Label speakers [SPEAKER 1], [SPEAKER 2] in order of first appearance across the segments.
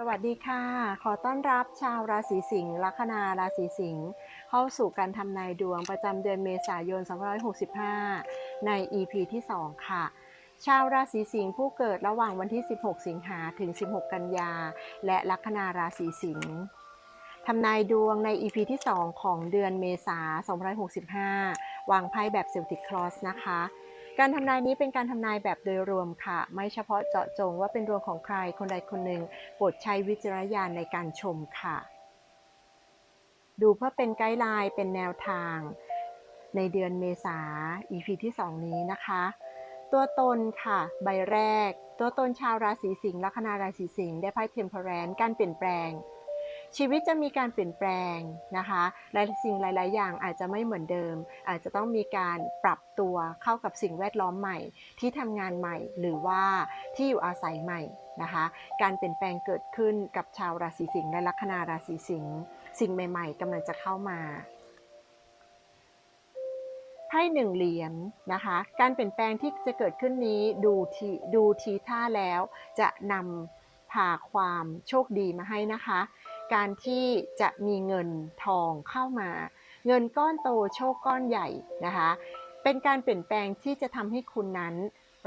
[SPEAKER 1] สวัสดีค่ะ ขอต้อนรับชาวราศีสิงห์ลัคนาราศีสิงห์เข้าสู่การทำนายดวงประจำเดือนเมษายน 2565 ใน EP ที่ 2 ค่ะ ชาวราศีสิงห์ผู้เกิดระหว่างวันที่ 16 สิงหาถึง 16 กันยา และลัคนาราศีสิงห์ทำนายดวงใน EP ที่ 2 ของเดือนเมษายน 2565 วางไพ่แบบเซลติกคลอสนะคะ การทำนายนี้เป็นการทำนายแบบโดยรวมค่ะ ไม่เฉพาะเจาะจงว่าเป็นดวงของใครคนใดคนหนึ่งโปรดใช้วิจารณญาณในการชมค่ะ ดูเพื่อเป็นไกด์ไลน์เป็นแนวทาง ในเดือนเมษา EP ที่ 2 นี้นะคะ ตัวตนค่ะ ใบแรก ตัวตนชาวราศีสิงห์ลัคนาราศีสิงห์ได้ไพ่เทมเพลนการเปลี่ยนแปลง ชีวิตจะมีการเปลี่ยนแปลงนะคะหลายสิ่งหลาย ๆ อย่างอาจจะไม่เหมือนเดิม อาจจะต้องมีการปรับตัวเข้ากับสิ่งแวดล้อมใหม่ ที่ทำงานใหม่หรือว่าที่อยู่อาศัยใหม่นะคะการเปลี่ยนแปลงเกิดขึ้นกับชาวราศีสิงห์และลัคนาราศีสิงห์สิ่งใหม่ ๆกำลังจะเข้ามาไพ่หนึ่งเหรียญนะคะ การเปลี่ยนแปลงที่จะเกิดขึ้นนี้ดูทีดูทีท่าแล้ว จะนำพาความโชคดีมาให้นะคะ การที่จะมีเงินทองเข้ามา เงินก้อนโตโชคก้อนใหญ่นะคะ เป็นการเปลี่ยนแปลงที่จะทำให้คุณนั้น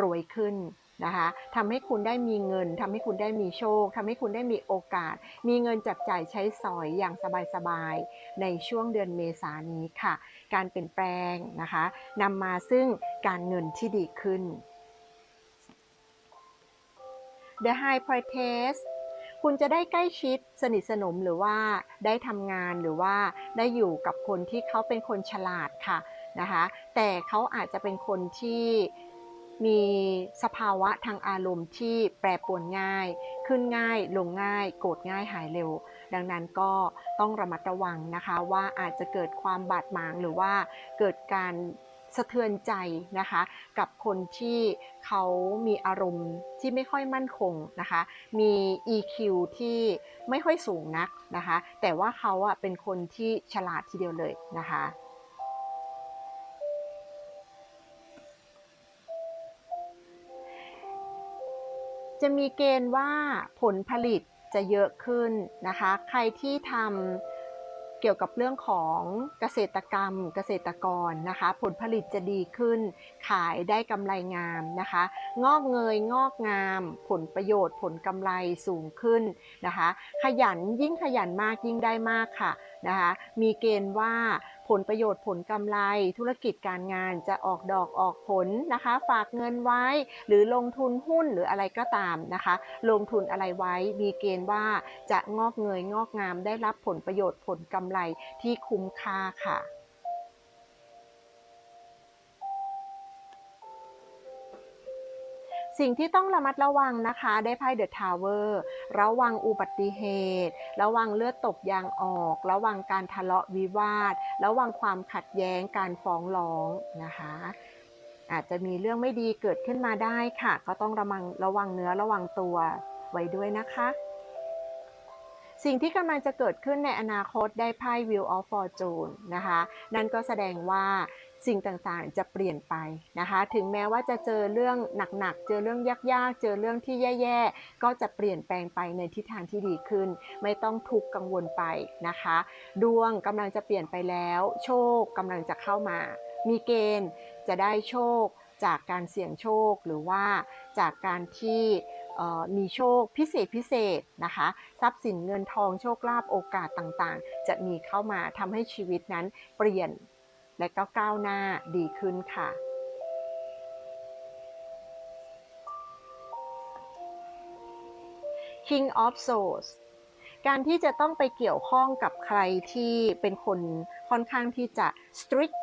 [SPEAKER 1] รวยขึ้นนะคะทำให้คุณได้มีเงินทำให้คุณได้มีโชคทำให้คุณได้มีโอกาส มีเงินจับจ่ายใช้สอยอย่างสบายๆ ในช่วงเดือนเมษานี้ค่ะ การเปลี่ยนแปลงนะคะนำมาซึ่งการเงินที่ดีขึ้น The High Priestess คุณจะได้ใกล้ชิดสนิทสนมหรือว่าได้ทำงานหรือว่าได้อยู่กับคนที่เขาเป็นคนฉลาดค่ะนะคะ แต่เขาอาจจะเป็นคนที่มีสภาวะทางอารมณ์ที่แปรปรวนง่าย ขึ้นง่ายลงง่าย โกรธง่ายหายเร็ว ดังนั้นก็ต้องระมัดระวังนะคะว่าอาจจะเกิดความบาดหมางหรือว่าเกิดการ สะเทือนใจนะคะ กับคนที่เขามีอารมณ์ที่ไม่ค่อยมั่นคงนะคะ มี EQ ที่ไม่ค่อยสูงนักนะคะ แต่ว่าเขาอะเป็นคนที่ฉลาดทีเดียวเลยนะคะจะมีเกณฑ์ว่าผลผลิตจะเยอะขึ้นนะคะ ใครที่ทำ เกี่ยวกับเรื่องของเกษตรกรรม เกษตรกรนะคะ ผลผลิตจะดีขึ้น ขายได้กำไรงามนะคะ งอกเงยงอกงาม ผลประโยชน์ ผลกำไรสูงขึ้นนะคะ ขยันยิ่งขยันมากยิ่งได้มากค่ะ นะคะมีเกณฑ์ว่าผลประโยชน์ผลกำไร ธุรกิจการงานจะออกดอกออกผลนะคะ ฝากเงินไว้ หรือลงทุนหุ้นหรืออะไรก็ตามนะคะ ลงทุนอะไรไว้ มีเกณฑ์ว่าจะงอกเงยงอกงามได้รับผลประโยชน์ผลกำไรที่คุ้มค่าค่ะ สิ่งที่ต้องระมัดระวังนะคะ ได้ไพ่เดอะทาวเวอร์ระวังอุบัติเหตุ ระวังเลือดตกยางออก ระวังการทะเลาะวิวาท ระวังความขัดแย้งการฟ้องร้องนะคะ อาจจะมีเรื่องไม่ดีเกิดขึ้นมาได้ค่ะ ก็ต้องระวังระวังเนื้อระวังตัวไว้ด้วยนะคะ สิ่งที่กำลังจะเกิดขึ้นในอนาคตได้ไพ่ Wheel of Fortune นะคะ นั่นก็แสดงว่า สิ่งต่างๆ จะเปลี่ยนไปนะคะ ถึงแม้ว่าจะเจอเรื่องหนักๆ เจอเรื่องยากๆ เจอเรื่องที่แย่ๆ ก็จะเปลี่ยนแปลงไปในทิศทางที่ดีขึ้น ไม่ต้องทุกข์กังวลไปนะคะ ดวงกำลังจะเปลี่ยนไปแล้ว โชคกำลังจะเข้ามา มีเกณฑ์จะได้โชคจากการเสี่ยงโชคหรือว่าจากการที่มีโชคพิเศษพิเศษนะคะ ทรัพย์สินเงินทองโชคลาภโอกาสต่างๆ จะมีเข้ามาทำให้ชีวิตนั้นเปลี่ยน และก็ก้าวหน้าดีขึ้นค่ะ King of Swords การที่จะต้องไปเกี่ยวข้องกับใครที่เป็นคนค่อนข้างที่จะ strict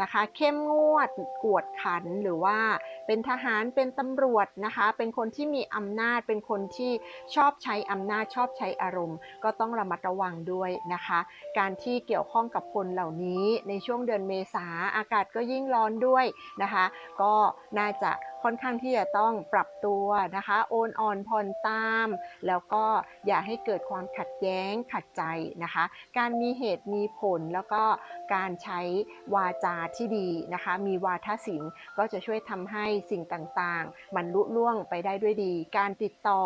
[SPEAKER 1] นะคะ เข้มงวดกวดขันหรือว่าเป็นทหารเป็นตำรวจนะคะ เป็นคนที่มีอำนาจเป็นคนที่ชอบใช้อำนาจชอบใช้อารมณ์ ก็ต้องระมัดระวังด้วยนะคะ การที่เกี่ยวข้องกับคนเหล่านี้ในช่วงเดือนเมษาอากาศก็ยิ่งร้อนด้วยนะคะ ก็น่าจะ ค่อนข้างที่จะต้องปรับตัวนะคะ โอนอ่อนผ่อนตาม แล้วก็อย่าให้เกิดความขัดแย้งขัดใจนะคะ การมีเหตุมีผลแล้วก็การใช้วาจาที่ดีนะคะ มีวาทศิลป์ก็จะช่วยทำให้สิ่งต่างๆ มันลุล่วงไปได้ด้วยดี การติดต่อ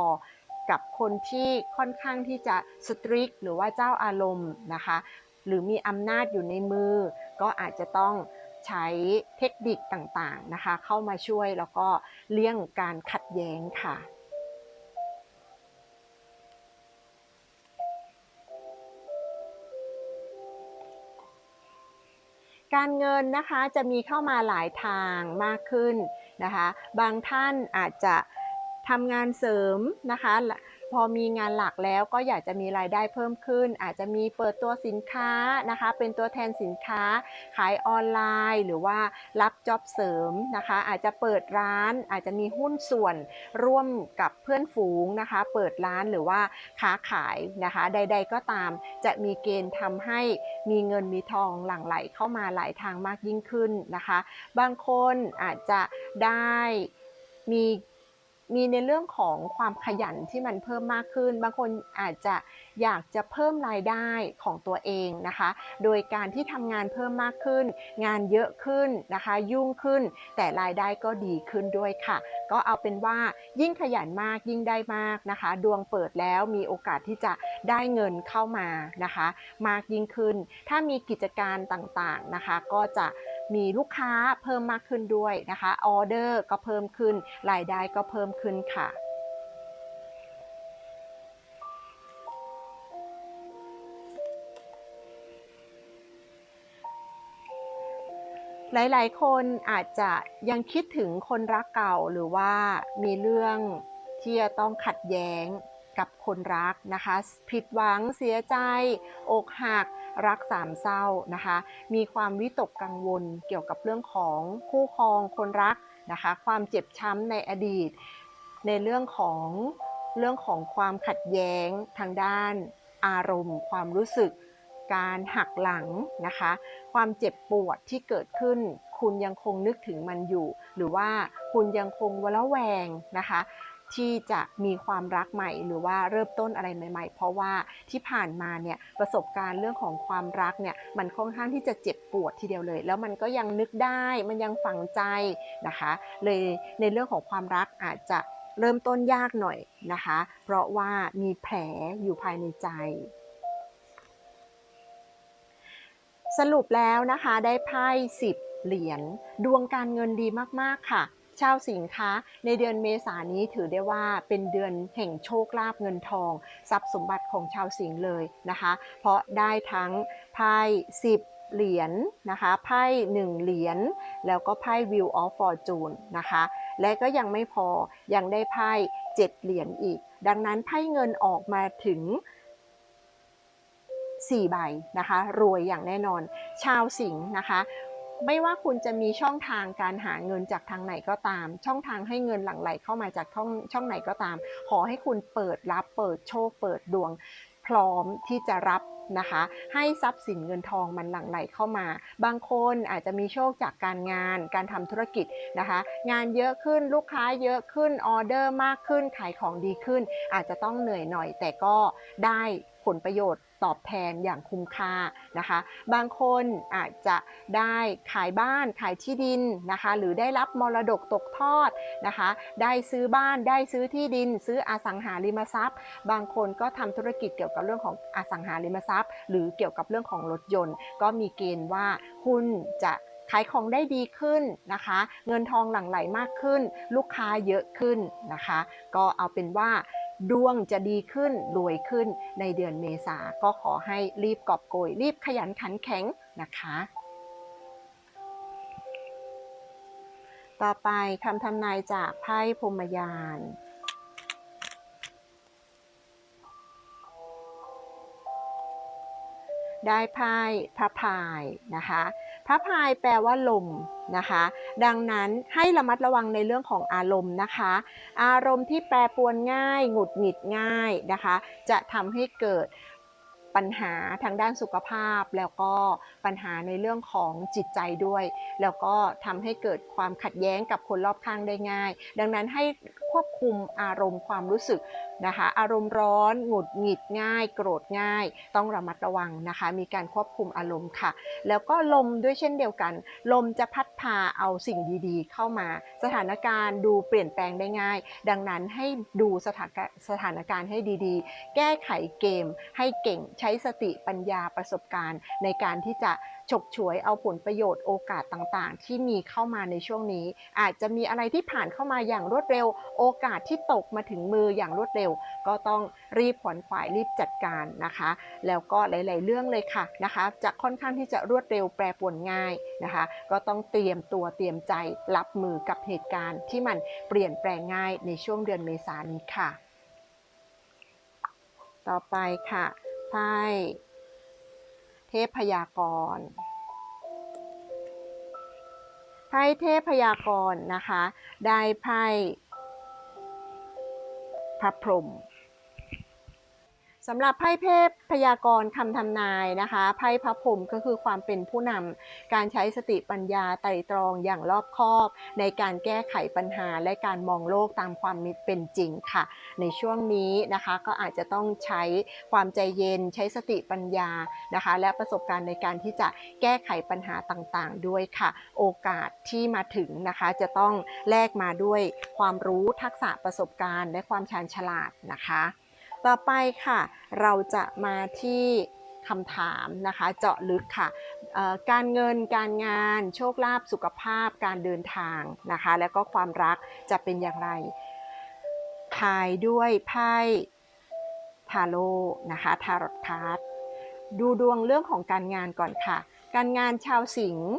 [SPEAKER 1] กับคนที่ค่อนข้างที่จะสตริกหรือว่าเจ้าอารมณ์นะคะ หรือมีอำนาจอยู่ในมือ ก็อาจจะต้อง ใช้เทคนิคต่างๆนะคะ เข้ามาช่วยแล้วก็เลี่ยงการขัดแย้งค่ะการเงินนะคะจะมีเข้ามาหลายทางมากขึ้นนะคะ บางท่านอาจจะทำงานเสริมนะคะ พอมีงานหลักแล้วก็อยากจะมีรายได้เพิ่มขึ้น อาจจะมีเปิดตัวสินค้านะคะ เป็นตัวแทนสินค้า ขายออนไลน์ หรือว่ารับจ็อบเสริมนะคะ อาจจะเปิดร้าน อาจจะมีหุ้นส่วนร่วมกับเพื่อนฝูงนะคะ เปิดร้านหรือว่าค้าขายนะคะ ใด ๆ ก็ตามจะมีเกณฑ์ทำให้มีเงินมีทองหลั่งไหลเข้ามาหลายทางมากยิ่งขึ้นนะคะ บางคนอาจจะได้มี มีในเรื่องของความขยันที่มันเพิ่มมากขึ้น บางคนอาจจะอยากจะเพิ่มรายได้ของตัวเองนะคะ โดยการที่ทำงานเพิ่มมากขึ้น งานเยอะขึ้นนะคะ ยุ่งขึ้น แต่รายได้ก็ดีขึ้นด้วยค่ะ ก็เอาเป็นว่ายิ่งขยันมากยิ่งได้มากนะคะ ดวงเปิดแล้วมีโอกาสที่จะได้เงินเข้ามานะคะ มากยิ่งขึ้น ถ้ามีกิจการต่างๆนะคะ ก็จะ มีลูกค้าเพิ่มมากขึ้นด้วยนะคะออเดอร์ก็เพิ่มขึ้นรายได้ก็เพิ่มขึ้นค่ะหลาย ๆ คนอาจจะยังคิดถึงคนรักเก่าหรือว่ามีเรื่องที่จะต้องขัดแย้งกับคนรักนะคะ ผิดหวังเสียใจ อกหัก รักสามเศร้านะคะ มีความวิตกกังวลเกี่ยวกับเรื่องของคู่ครองคนรักนะคะ ความเจ็บช้ำในอดีต ในเรื่องของเรื่องของความขัดแย้งทางด้านอารมณ์ ความรู้สึก การหักหลังนะคะ ความเจ็บปวดที่เกิดขึ้น คุณยังคงนึกถึงมันอยู่ หรือว่าคุณยังคงวละแวงนะคะ ที่จะมีความรักใหม่ หรือว่าเริ่มต้นอะไรใหม่ ๆ เพราะว่าที่ผ่านมาเนี่ยประสบการณ์เรื่องของความรักเนี่ยมันค่อนข้างที่จะเจ็บปวดทีเดียวเลย แล้วมันก็ยังนึกได้มันยังฝังใจนะคะ เลยในเรื่องของความรักอาจจะเริ่มต้นยากหน่อยนะคะ เพราะว่ามีแผลอยู่ภายในใจ สรุปแล้วนะคะได้ไพ่สิบเหรียญดวงการเงินดีมาก ๆ ค่ะ ชาวสิงค้าในเดือนเมษายนนี้ถือได้ว่าเป็นเดือนแห่งโชคลาภเงินทอง ทรัพย์สมบัติของชาวสิงห์เลยนะคะ เพราะได้ทั้งไพ่สิบเหรียญนะคะไพ่หนึ่งเหรียญแล้วก็ไพ่ Wheel of Fortune นะคะ และก็ยังไม่พอยังได้ไพ่เจ็ดเหรียญอีก ดังนั้นไพ่เงินออกมาถึง4ใบนะคะ รวยอย่างแน่นอน ชาวสิงห์นะคะ ไม่ว่าคุณจะมีช่องทางการหาเงินจากทางไหนก็ตาม ช่องทางให้เงินหลั่งไหลเข้ามาจากช่องช่องไหนก็ตาม ขอให้คุณเปิดรับเปิดโชค เปิดดวง พร้อมที่จะรับนะคะ ให้ทรัพย์สินเงินทองมันหลั่งไหลเข้ามา บางคนอาจจะมีโชคจากการงาน การทำธุรกิจนะคะ งานเยอะขึ้นลูกค้าเยอะขึ้นออเดอร์มากขึ้นขายของดีขึ้น อาจจะต้องเหนื่อยหน่อยแต่ก็ได้ ผลประโยชน์ตอบแทนอย่างคุ้มค่านะคะ บางคนอาจจะได้ขายบ้านขายที่ดินนะคะ หรือได้รับมรดกตกทอดนะคะ ได้ซื้อบ้านได้ซื้อที่ดิน ซื้ออสังหาริมทรัพย์ บางคนก็ทำธุรกิจเกี่ยวกับเรื่องของอสังหาริมทรัพย์ หรือเกี่ยวกับเรื่องของรถยนต์ ก็มีเกณฑ์ว่าคุณจะขายของได้ดีขึ้นนะคะ เงินทองหลั่งไหลมากขึ้น ลูกค้าเยอะขึ้นนะคะ ก็เอาเป็นว่า ดวงจะดีขึ้นรวยขึ้นในเดือนเมษาก็ขอให้รีบกอบโกย รีบขยันขันแข็งนะคะ ต่อไปคำทำนายจากไพ่พรมยาน ได้ไพ่พระพายนะคะ พระพายแปลว่าลมนะคะ ดังนั้นให้ระมัดระวังในเรื่องของอารมณ์นะคะ อารมณ์ที่แปรปรวนง่าย หงุดหงิดง่ายนะคะ จะทำให้เกิด ปัญหาทางด้านสุขภาพ แล้วก็ปัญหาในเรื่องของจิตใจด้วย แล้วก็ทำให้เกิดความขัดแย้งกับคนรอบข้างได้ง่าย ดังนั้นให้ควบคุมอารมณ์ความรู้สึกนะคะอารมณ์ร้อนหงุดหงิดง่าย โกรธง่าย ต้องระมัดระวังนะคะ มีการควบคุมอารมณ์ค่ะ แล้วก็ลมด้วยเช่นเดียวกัน ลมจะพัดพาเอาสิ่งดีๆ เข้ามา สถานการณ์ดูเปลี่ยนแปลงได้ง่าย ดังนั้นให้ดูสถานการณ์สถานการณ์ให้ดีๆ แก้ไขเกมให้เก่งใช้สติปัญญาประสบการณ์ ในการที่จะฉกฉวยเอาผลประโยชน์โอกาสต่างๆ ที่มีเข้ามาในช่วงนี้ อาจจะมีอะไรที่ผ่านเข้ามาอย่างรวดเร็ว โอกาสที่ตกมาถึงมืออย่างรวดเร็ว ก็ต้องรีบขวนขวายรีบจัดการนะคะ แล้วก็หลาย ๆ เรื่องเลยค่ะนะคะ จะค่อนข้างที่จะรวดเร็วแปรปรวนง่ายนะคะ ก็ต้องเตรียมตัวเตรียมใจรับมือกับเหตุการณ์ที่มันเปลี่ยนแปลงง่ายในช่วงเดือนเมษายนนี้ค่ะ ต่อไปค่ะ ไพ่เทพพยากรไพ่เทพพยากรนะคะ ได้ไพ่พระพรหมสำหรับไพ่เทพ พยากรณ์คำทำนายนะคะไพ่พระพรหมก็คือความเป็นผู้นำการใช้สติปัญญาไตรตรองอย่างรอบคอบ ในการแก้ไขปัญหาและการมองโลกตามความเป็นจริงค่ะ ในช่วงนี้นะคะก็อาจจะต้องใช้ความใจเย็นใช้สติปัญญานะคะ และประสบการณ์ในการที่จะแก้ไขปัญหาต่างๆ ด้วยค่ะ โอกาสที่มาถึงนะคะจะต้องแลกมาด้วยความรู้ทักษะประสบการณ์ และความชาญฉลาดนะคะ ต่อไปค่ะ เราจะมาที่คำถามนะคะ เจาะลึกค่ะ การเงินการงาน โชคลาภสุขภาพการเดินทางนะคะ แล้วก็ความรักจะเป็นอย่างไรทายด้วยไพ่ทาโร่นะคะทารอตการ์ดดูดวงเรื่องของการงานก่อนค่ะ การงานชาวสิงห์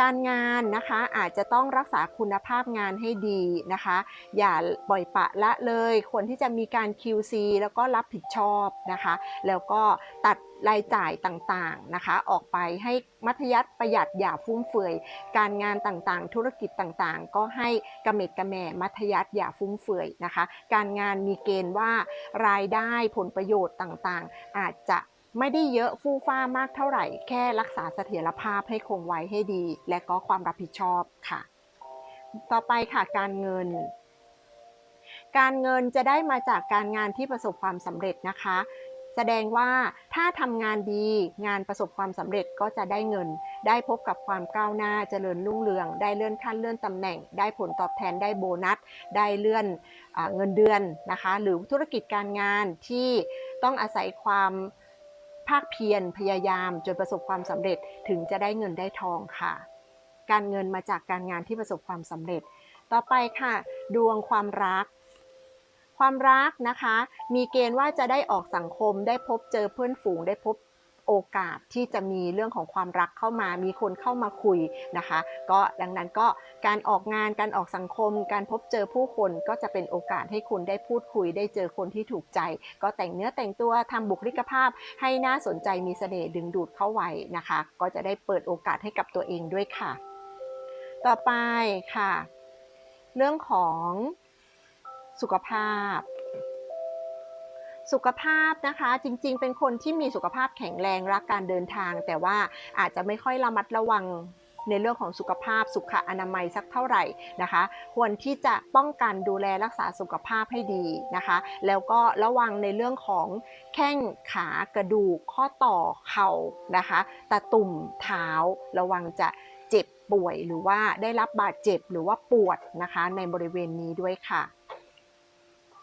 [SPEAKER 1] การงานนะคะอาจจะต้องรักษาคุณภาพงานให้ดีนะคะ อย่าปล่อยปะละเลยควรที่จะมีการ QC แล้วก็รับผิดชอบนะคะ แล้วก็ตัดรายจ่ายต่างๆนะคะ ออกไปให้มัธยัติประหยัดอย่าฟุ่มเฟือย การงานต่างๆ ธุรกิจต่างๆ ก็ให้กระเม็ดกระแหม่มัธยัติอย่าฟุ่มเฟือยนะคะ การงานมีเกณฑ์ว่ารายได้ผลประโยชน์ต่างๆ อาจจะ ไม่ได้เยอะฟู่ฟ้ามากเท่าไหร่ แค่รักษาเสถียรภาพให้คงไว้ให้ดี และก็ความรับผิดชอบค่ะ ต่อไปค่ะการเงิน การเงินจะได้มาจากการงานที่ประสบความสำเร็จนะคะ แสดงว่าถ้าทำงานดีงานประสบความสำเร็จก็จะได้เงิน ได้พบกับความก้าวหน้าเจริญรุ่งเรือง ได้เลื่อนขั้นเลื่อนตำแหน่ง ได้ผลตอบแทนได้โบนัส ได้เลื่อนอเงินเดือนนะคะ หรือธุรกิจการงานที่ต้องอาศัยความ ภาคเพียรพยายามจนประสบความสำเร็จถึงจะได้เงินได้ทองค่ะ การเงินมาจากการงานที่ประสบความสำเร็จ ต่อไปค่ะ ดวงความรัก ความรักนะคะ มีเกณฑ์ว่าจะได้ออกสังคมได้พบเจอเพื่อนฝูงได้พบ โอกาสที่จะมีเรื่องของความรักเข้ามา มีคนเข้ามาคุยนะคะ ก็ดังนั้นก็การออกงานการออกสังคม การพบเจอผู้คนก็จะเป็นโอกาสให้คุณได้พูดคุย ได้เจอคนที่ถูกใจ ก็แต่งเนื้อแต่งตัวทำบุคลิกภาพ ให้น่าสนใจมีเสน่ห์ดึงดูดเข้าไว้นะคะ ก็จะได้เปิดโอกาสให้กับตัวเองด้วยค่ะ ต่อไปค่ะ เรื่องของสุขภาพ สุขภาพนะคะจริงๆ เป็นคนที่มีสุขภาพแข็งแรงรักการเดินทาง แต่ว่าอาจจะไม่ค่อยระมัดระวังในเรื่องของสุขภาพสุขอนามัยสักเท่าไหร่นะคะ ควรที่จะป้องกันดูแลรักษาสุขภาพให้ดีนะคะ แล้วก็ระวังในเรื่องของแข้งขากระดูกข้อต่อเข่านะคะตะตุ่มเท้าระวังจะเจ็บป่วยหรือว่าได้รับบาดเจ็บหรือว่าปวดนะคะในบริเวณนี้ด้วยค่ะ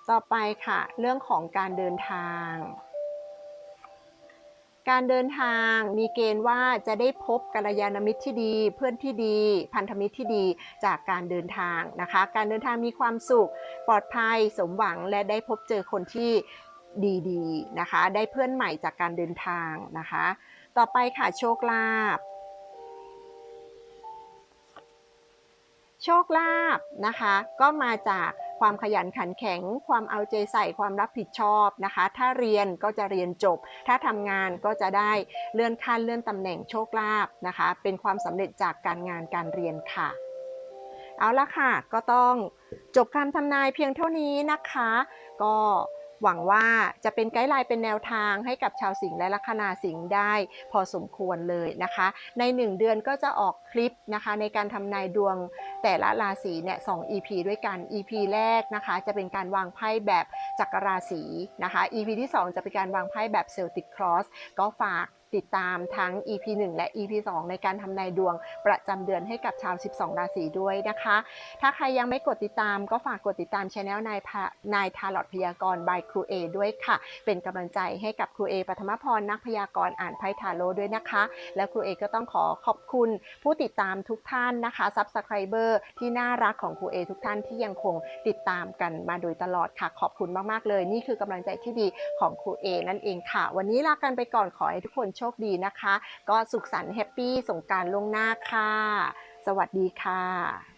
[SPEAKER 1] ต่อไปค่ะ เรื่องของการเดินทาง การเดินทางมีเกณฑ์ว่าจะได้พบกัลยาณมิตรที่ดี เพื่อนที่ดี พันธมิตรที่ดีจากการเดินทางนะคะ การเดินทางมีความสุข ปลอดภัยสมหวังและได้พบเจอคนที่ดีๆนะคะ ได้เพื่อนใหม่จากการเดินทางนะคะ ต่อไปค่ะโชคลาภโชคลาภนะคะ ก็มาจาก ความขยันขันแข็ง ความเอาใจใส่ความรับผิดชอบนะคะ ถ้าเรียนก็จะเรียนจบ ถ้าทำงานก็จะได้เลื่อนขั้นเลื่อนตำแหน่งโชคลาภนะคะ เป็นความสำเร็จจากการงานการเรียนค่ะเอาละค่ะ ก็ต้องจบคำทำนายเพียงเท่านี้นะคะ ก็ หวังว่าจะเป็นไกด์ไลน์เป็นแนวทางให้กับชาวสิงห์และลัคนาสิงห์ได้ พอสมควรเลยนะคะ ใน 1 เดือนก็จะออกคลิปนะคะ ในการทำนายดวงแต่ละราศีเนี่ยสอง EP ด้วยกัน EP แรกนะคะ จะเป็นการวางไพ่แบบจักรราศีนะคะ EP ที่ 2 จะเป็นการวางไพ่แบบเซลติกครอสก็ฝาก ติดตามทั้ง EP 1 และ EP 2 ในการทำนายดวงประจำเดือนให้กับชาว 12 ราศีด้วยนะคะ ถ้าใครยังไม่กดติดตามก็ฝากกดติดตามช anel นายนายทาลอดพยากรณ์ by ครูเอด้วยค่ะ เป็นกำลังใจให้กับครูเอปฐมพรนักพยากรณ์อ่านไพ่ทาโร่ด้วยนะคะ แล้วครูเอก็ต้องขอขอบคุณผู้ติดตามทุกท่านนะคะซับสไครเบอร์ที่น่ารักของครูเอทุกท่านที่ยังคงติดตามกันมาโดยตลอดค่ะ ขอบคุณมาก ๆ เลย นี่คือกำลังใจที่ดีของครูเอนั่นเองค่ะ วันนี้ลากันไปก่อนขอให้ทุกคนโชคดีนะคะ ก็สุขสันต์แฮปปี้สงกรารล่วงหน้าค่ะ สวัสดีค่ะ